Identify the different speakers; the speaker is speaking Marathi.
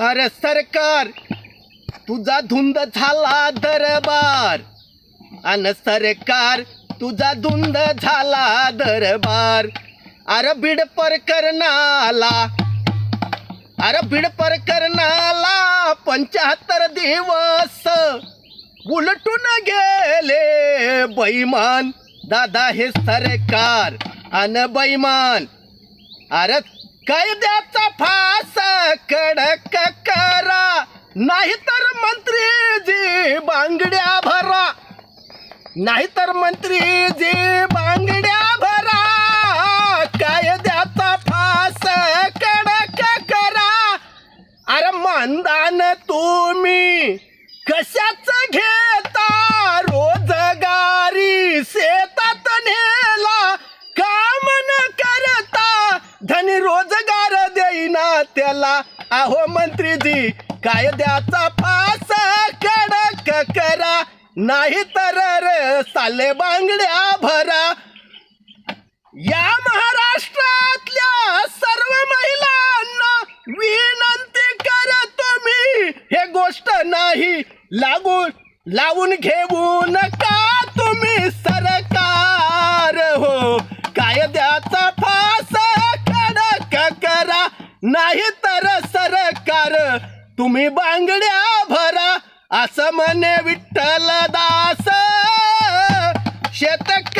Speaker 1: अरे सरकार तुझा धुंद झाला दरबार. अन सरकार तुझा धुंद झाला दरबार. अरे बीड प्रकरणाला अरे बीड प्रकरणाला पंच्याहत्तर दिवस उलटून गेले बैमान. दादा हे सरकार अन बैमान. अरे काय द्याचा फार नाहीतर मंत्रीजी बांगड्या भरा. नाहीतर मंत्रीजी बांगड्या भरा. कायद्याचा फास कडक करा. अरे मानदान तुम्ही कशाच घेता? रोजगारी शेतात नेला. काम न करता धनी रोजगार देईना त्याला. अहो मंत्रीजी कायद्याचा फास कडक करा नाही तर रे साले बांगड्या भरा. या महाराष्ट्रातल्या सर्व महिलांना विनंती करा तुम्ही. हे गोष्ट नाही लागू लावून घेऊ नका तुम्ही सरकार. हो कायद्याचा फास कडक करा नाही तर सरकार तुम्ही बांगड्या भरा असं म्हणे विठ्ठल दास. शेतक